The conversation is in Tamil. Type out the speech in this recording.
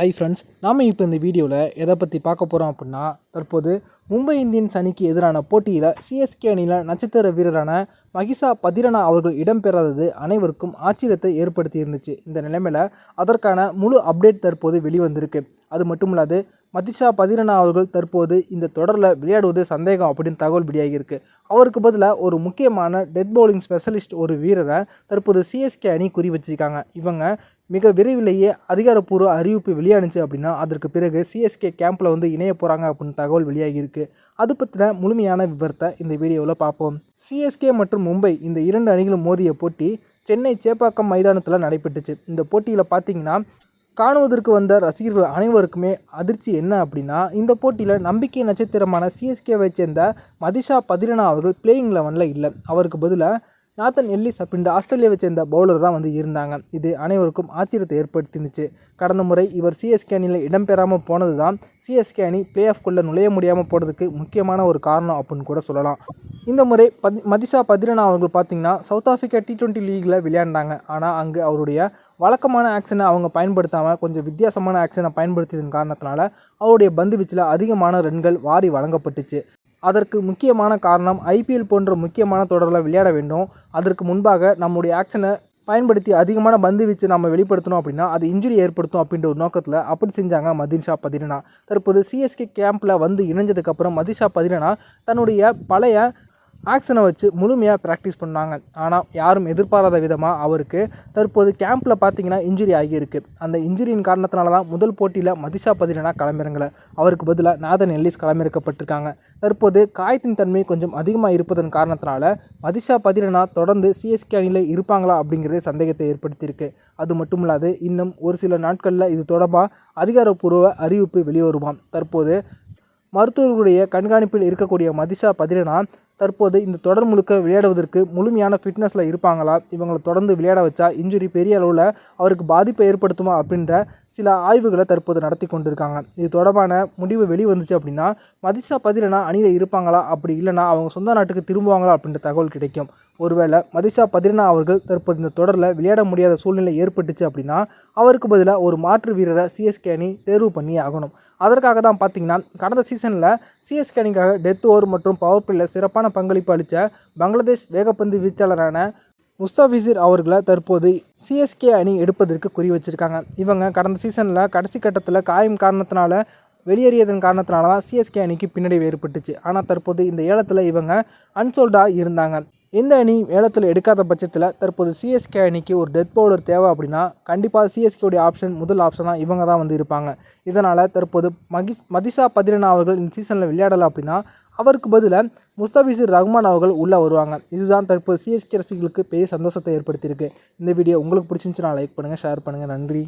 ஹை ஃப்ரெண்ட்ஸ் நாம் இப்போ இந்த வீடியோவில் எதை பற்றி பார்க்க போகிறோம் அப்படின்னா தற்போது மும்பை இந்தியன்ஸ் அணிக்கு எதிரான போட்டியில் சிஎஸ்கே அணியில் நட்சத்திர வீரரான மகிஷா பதிரனா அவர்கள் இடம்பெறாதது அனைவருக்கும் ஆச்சரியத்தை ஏற்படுத்தி இருந்துச்சு. இந்த நிலைமையில் அதற்கான முழு அப்டேட் தற்போது வெளிவந்திருக்கு. அது மட்டும் இல்லாது மதிஷா பதிரனா அவர்கள் தற்போது இந்த தொடரில் விளையாடுவது சந்தேகம் அப்படின்னு தகவல் வெளியாகியிருக்கு. அவருக்கு பதிலாக ஒரு முக்கியமான டெத் பவுலிங் ஸ்பெஷலிஸ்ட் ஒரு வீரரை தற்போது சிஎஸ்கே அணி குறி வச்சிருக்காங்க. இவங்க மிக விரைவிலேயே அதிகாரப்பூர்வ அறிவிப்பு வெளியானுச்சு அப்படின்னா அதற்கு பிறகு சிஎஸ்கே கேம்பில் வந்து இணைய போகிறாங்க அப்படின்னு தகவல் வெளியாகியிருக்கு. அது பற்றின முழுமையான விவரத்தை இந்த வீடியோவில் பார்ப்போம். சிஎஸ்கே மற்றும் மும்பை இந்த இரண்டு அணிகளும் மோதிய போட்டி சென்னை சேப்பாக்கம் மைதானத்தில் நடைபெற்றுச்சு. இந்த போட்டியில் பார்த்தீங்கன்னா காணுவதற்கு வந்த ரசிகர்கள் அனைவருக்குமே அதிர்ச்சி என்ன அப்படின்னா இந்த போட்டியில் நம்பிக்கை நட்சத்திரமான சிஎஸ்கேவை சேர்ந்த மதிஷா பதிரனா அவர்கள் பிளேயிங் லெவனில் இல்லை. அவருக்கு பதிலாக நாத்தன் எல்லிஸ் அப்படின்ற ஆஸ்திரேலியாவை சேர்ந்த பவுலர் தான் வந்து இருந்தாங்க. இது அனைவருக்கும் ஆச்சரியத்தை ஏற்படுத்திருந்துச்சு கடந்த முறை இவர் சிஎஸ்கே அணியில் இடம்பெறாமல் போனது தான் சிஎஸ்கே அணி பிளே ஆஃப்குள்ளே நுழைய முடியாமல் போனதுக்கு முக்கியமான ஒரு காரணம் அப்படின்னு கூட சொல்லலாம். இந்த முறை பதி மதிஷா பதிரனா அவர்கள் பார்த்தீங்கன்னா சவுத் ஆஃப்ரிக்கா டி டுவெண்ட்டி லீகில் விளையாண்டாங்க. ஆனால் அங்கே அவருடைய வழக்கமான ஆக்ஷனை அவங்க பயன்படுத்தாமல் கொஞ்சம் வித்தியாசமான ஆக்ஷனை பயன்படுத்தியதன் காரணத்தினால அவருடைய பந்து வீச்சில் அதிகமான ரன்கள் வாரி வழங்கப்பட்டுச்சு. அதற்கு முக்கியமான காரணம் ஐபிஎல் போன்ற முக்கியமான தொடரில் விளையாட வேண்டும். அதற்கு முன்பாக நம்முடைய ஆக்ஷனை பயன்படுத்தி அதிகமான பந்து வீச்சு நம்ம வெளிப்படுத்தணும் அப்படின்னா அது இன்ஜுரி ஏற்படுத்தும் அப்படின்ற ஒரு நோக்கத்தில் அப்படி செஞ்சாங்க மதின்ஷா பதிரனா தற்போது சிஎஸ்கே கேம்பில் வந்து இணைஞ்சதுக்கப்புறம் மதிஷா பதிரனா தன்னுடைய பழைய ஆக்ஷனை வச்சு முழுமையாக ப்ராக்டிஸ் பண்ணாங்க. ஆனால் யாரும் எதிர்பாராத விதமாக அவருக்கு தற்போது கேம்பில் பார்த்தீங்கன்னா இன்ஜுரி ஆகியிருக்கு. அந்த இன்ஜுரியின் காரணத்தினால தான் முதல் போட்டியில் மதிஷா பதிரனா களமிறங்கலை. அவருக்கு பதிலாக நாதன் எல்லிஸ் களமிறக்கப்பட்டிருக்காங்க. தற்போது காயத்தின் தன்மை கொஞ்சம் அதிகமாக இருப்பதன் காரணத்தினால மதிஷா பதிரனா தொடர்ந்து சிஎஸ்கே அணியில் இருப்பாங்களா அப்படிங்கிறதே சந்தேகத்தை ஏற்படுத்தியிருக்கு. அது மட்டும் இல்லாது இன்னும் ஒரு சில நாட்களில் இது தொடர்பாக அதிகாரப்பூர்வ அறிவிப்பு வெளிவருமாம். தற்போது மருத்துவர்களுடைய கண்காணிப்பில் இருக்கக்கூடிய மதிஷா பதிரனா தற்போது இந்த தொடர் முழுக்க விளையாடுவதற்கு முழுமையான ஃபிட்னஸில் இருப்பாங்களா? இவங்களை தொடர்ந்து விளையாட வச்சா இன்ஜுரி பெரிய அளவில் அவருக்கு பாதிப்பை ஏற்படுத்துமா அப்படின்ற சில ஆய்வுகளை தற்போது நடத்தி கொண்டிருக்காங்க. இது தொடர்பான முடிவு வெளிவந்துச்சு அப்படின்னா மதிசா பதிலனா அணியில் இருப்பாங்களா? அப்படி இல்லைனா அவங்க சொந்த நாட்டுக்கு திரும்புவாங்களா? அப்படின்ற தகவல் கிடைக்கும். ஒருவேளை மதிஷா பதிரனா அவர்கள் தற்போது இந்த தொடரில் விளையாட முடியாத சூழ்நிலை ஏற்பட்டுச்சு அப்படின்னா அவருக்கு பதிலாக ஒரு மாற்று வீரரை சிஎஸ்கே அணி தேர்வு பண்ணி ஆகணும். அதற்காக தான் பார்த்தீங்கன்னா கடந்த சீசனில் சிஎஸ்கே அணிக்காக டெத் ஓவர் மற்றும் பவர் பில்லில் சிறப்பான பங்களிப்பு அளித்த பங்களாதேஷ் வேகப்பந்து வீச்சாளரான முஸ்தாஃபிசிர் அவர்களை தற்போது சிஎஸ்கே அணி எடுப்பதற்கு குறி வச்சிருக்காங்க. இவங்க கடந்த சீசனில் கடைசி கட்டத்தில் காயம் காரணத்தினால வெளியேறியதன் காரணத்தினால தான் சிஎஸ்கே அணிக்கு பின்னடைவு ஏற்பட்டுச்சு. ஆனால் தற்போது இந்த ஏலத்தில் இவங்க அன்சோல்டாக இருந்தாங்க. எந்த அணி ஏலத்தில் எடுக்காத பட்சத்தில் தற்போது சிஎஸ்கே அணிக்கு ஒரு டெத் பவுலர் தேவை அப்படின்னா கண்டிப்பாக சிஎஸ்கேவுடைய ஆப்ஷன் முதல் ஆப்ஷனாக இவங்க தான் வந்து இருப்பாங்க. இதனால் தற்போது மகிஸ் மதிஷா பதிரனா அவர்கள் இந்த சீசனில் விளையாடலை அப்படின்னா அவருக்கு பதிலாக முஸ்தபிசிர் ரஹ்மான் அவர்கள் உள்ளே வருவாங்க. இதுதான் தற்போது சிஎஸ்கே ரசிகர்களுக்கு பெரிய சந்தோஷத்தை ஏற்படுத்தியிருக்கு. இந்த வீடியோ உங்களுக்கு பிடிச்சிருந்துச்சுன்னா லைக் பண்ணுங்கள் ஷேர் பண்ணுங்கள் நன்றி.